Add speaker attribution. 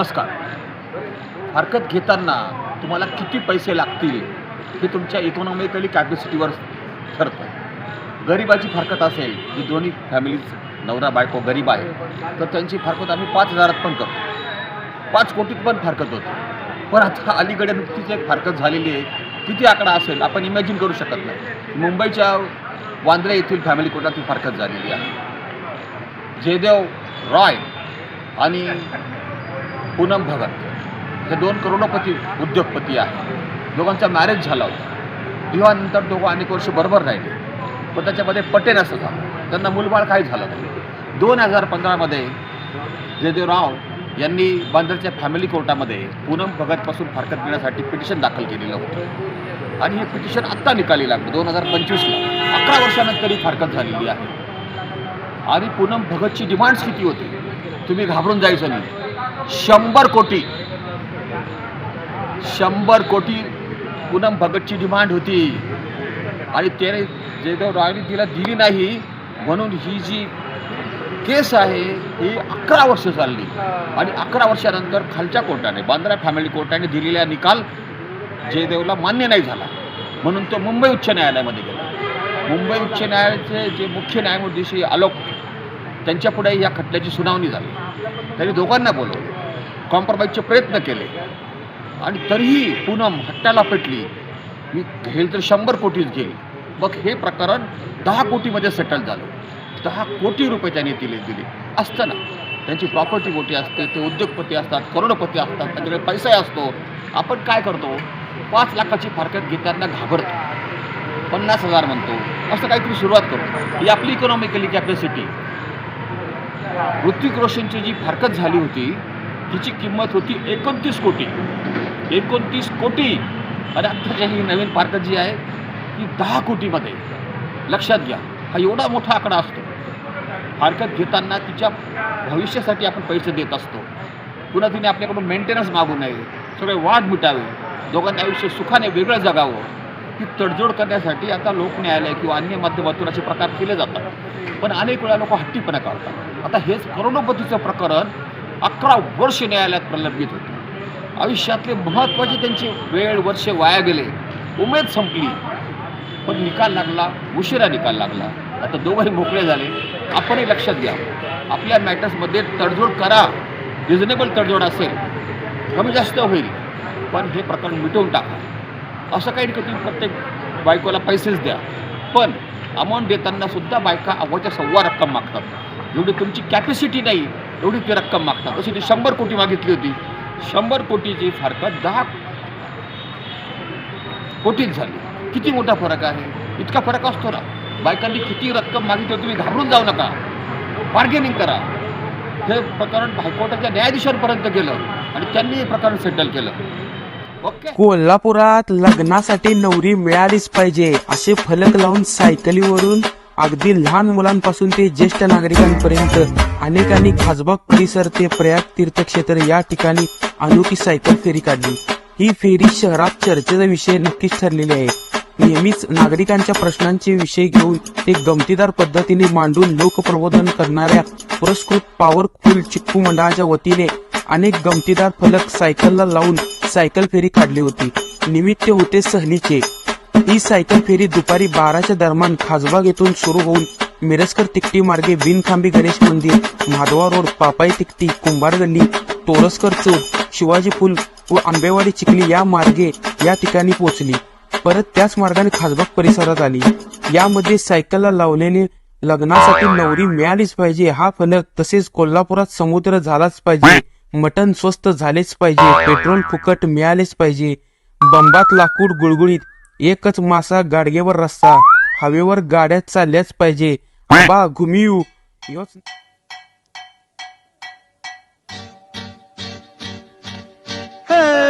Speaker 1: नमस्कार. हरकत घेताना तुम्हाला किती पैसे लागतील हे तुमच्या इकॉनॉमिकली कॅपॅसिटीवर ठरतं. गरिबाची फारकत असेल जी दोन्ही फॅमिलीज नवरा बायको गरीब आहे तर त्यांची फारकत आम्ही पाच हजारात पण करतो. पाच कोटीत पण फारकत होते. पण आता अलीकडे नुकतीच एक फारकत झालेली आहे. किती आकडा असेल आपण इमॅजिन करू शकत नाही. मुंबईच्या वांद्रे येथील फॅमिली कोर्टात ही फारकत झालेली आहे. जयदेव रॉय आणि पूनम भगत. हे दोन करोडोपती उद्योगपती आहेत. दोघांचा मॅरेज झाला होता. विवाहानंतर दोघं अनेक वर्ष बरोबर राहिले. पण त्याच्यामध्ये पटेन असं झालं. त्यांना मुलबाळ काही झालं नाही. दोन हजार पंधरामध्ये जयदेवराव यांनी बांद्राच्या फॅमिली कोर्टामध्ये पूनम भगतपासून फारकत मिळण्यासाठी पिटिशन दाखल केलेलं होतं. आणि हे पिटिशन आत्ता निकाली लागलं. दोन हजार पंचवीसला. अकरा वर्षानंतर ही फारकत झालेली आहे. आणि पूनम भगतची डिमांड्स किती होती? तुम्ही घाबरून जायचं नाही. शंभर कोटी. शंभर कोटी पूनम भगतची डिमांड होती. आणि त्याने जयदेव रावने तिला दिली नाही म्हणून ही जी केस आहे ही अकरा वर्ष चालली. आणि अकरा वर्षानंतर खालच्या कोर्टाने बांद्रा फॅमिली कोर्टाने दिलेला निकाल जयदेवला मान्य नाही झाला. म्हणून तो मुंबई उच्च न्यायालयामध्ये गेला. मुंबई उच्च न्यायालयाचे जे मुख्य न्यायमूर्ती आलोक त्यांच्यापुढे या खटल्याची सुनावणी झाली. त्यांनी दोघांना बोलवलं. कॉम्प्रोमाइजचे प्रयत्न केले. आणि तरीही पूनम हट्टाला पेटली. मी घेईल तर शंभर कोटीच घेईल. मग हे प्रकरण दहा कोटीमध्ये सेटल झालं. दहा कोटी रुपये त्यांनी दिले दिले. असतं ना. त्यांची प्रॉपर्टी मोठी असते ते उद्योगपती असतात करोडपती असतात त्यांच्याकडे पैसाही असतो. आपण काय करतो? पाच लाखाची फारकत घेताना घाबरतो. पन्नास हजार म्हणतो. असं काहीतरी सुरुवात करतो. ही आपली इकॉनॉमिकली कॅपॅसिटी ऋतिक रोशनची जी फारकत झाली होती तिची किंमत होती एकोणतीस कोटी. एकोणतीस कोटी. आणि आत्ताच्या ही नवीन पार्क जी आहे ती दहा कोटीमध्ये. लक्षात घ्या हा एवढा मोठा आकडा असतो. पार्कत घेताना तिच्या भविष्यासाठी आपण पैसे देत असतो. पुन्हा तिने आपल्याकडून मेंटेनन्स मागू नये. सगळे वाद मिटावे. दोघांनी आयुष्य सुखाने वेगळं जगावं. ही तडजोड करण्यासाठी आता लोक न्यायालय किंवा अन्य माध्यमातून असे प्रकार केले जातात. पण अनेक वेळा लोक हट्टीपणा करतात. आता हेच करोडोपतीचं प्रकरण अकरा वर्ष न्यायालयात प्रलंबित होते. आयुष्यातले महत्त्वाचे त्यांचे वेळ वर्ष वाया गेले. उमेद संपली. पण निकाल लागला उशिरा निकाल लागला. आता दोघंही मोकळे झाले. आपणही लक्षात घ्या. आपल्या मॅटर्समध्ये तडजोड करा. रिझनेबल तडजोड असेल. कमी जास्त होईल. पण हे प्रकरण मिटवून टाका. असं काही नाही की तुम्ही प्रत्येक बायकोला पैसेच द्या. पण अमाऊंट देताना सुद्धा बायका अव्वाच्या सव्वा रक्कम मागतात. एवढी तुमची कॅपॅसिटी नाही. एवढी ती रक्कम मागतात. अशी ती शंभर कोटी मागितली होती. शंभर कोटीची फारकत दहा कोटीत झाली. किती मोठा फरक आहे? इतका फरक असतो ना. बायकांनी किती रक्कम मागितली तुम्ही घाबरून जाऊ नका. बार्गेनिंग करा. हे प्रकरण हायकोर्टाच्या न्यायाधीशांपर्यंत गेलं आणि त्यांनी हे प्रकरण सेटल केलं.
Speaker 2: कोल्हापुरात लग्नासाठी नवरी मिळालीच पाहिजे असे फलक लावून सायकलीवरून अगदी लहान मुलांपासून ते ज्येष्ठ नागरिकांपर्यंत अनेकांनी खासबाग परिसर ते प्रयाग तीर्थक्षेत्र या ठिकाणी अनोखी सायकल फेरी काढली. ही फेरी शहरात चर्चेचा विषय नक्कीच ठरलेली आहे. नेहमीच नागरिकांच्या प्रश्नांचे विषय घेऊन ते गमतीदार पद्धतीने मांडून लोकप्रबोधन करणाऱ्या पुरस्कृत पॉवरफुल चिक्कू मंडळाच्या वतीने अनेक गमतीदार फलक सायकलला लावून सायकल फेरी काढली होती. निमित्त होते सहलीचे. ही सायकल फेरी दुपारी बाराच्या दरम्यान खासबाग येथून सुरू होऊन मिरजकर तिकटी मार्गे बिनखांबी गणेश मंदिर माधवा रोड पापाई तिकटी कुंभार गल्ली तोरसकर चौक शिवाजी पूल व आंबेवाडी चिखली या मार्गे या ठिकाणी पोहोचली. परत त्याच मार्गाने खासबाग परिसरात आली. यामध्ये सायकलला लावलेले लग्नासाठी नवरी मिळालीच पाहिजे हा फलक तसेच कोल्हापुरात समुद्र झालाच पाहिजे मटन स्वस्त झालेच पाहिजे पेट्रोल फुकट मिळालेच पाहिजे बंबात लाकूड गुळगुळीत एकच मासा गाडगेवर रस्ता हवेवर गाड्या चालल्याच पाहिजे. बा घुमियू. योच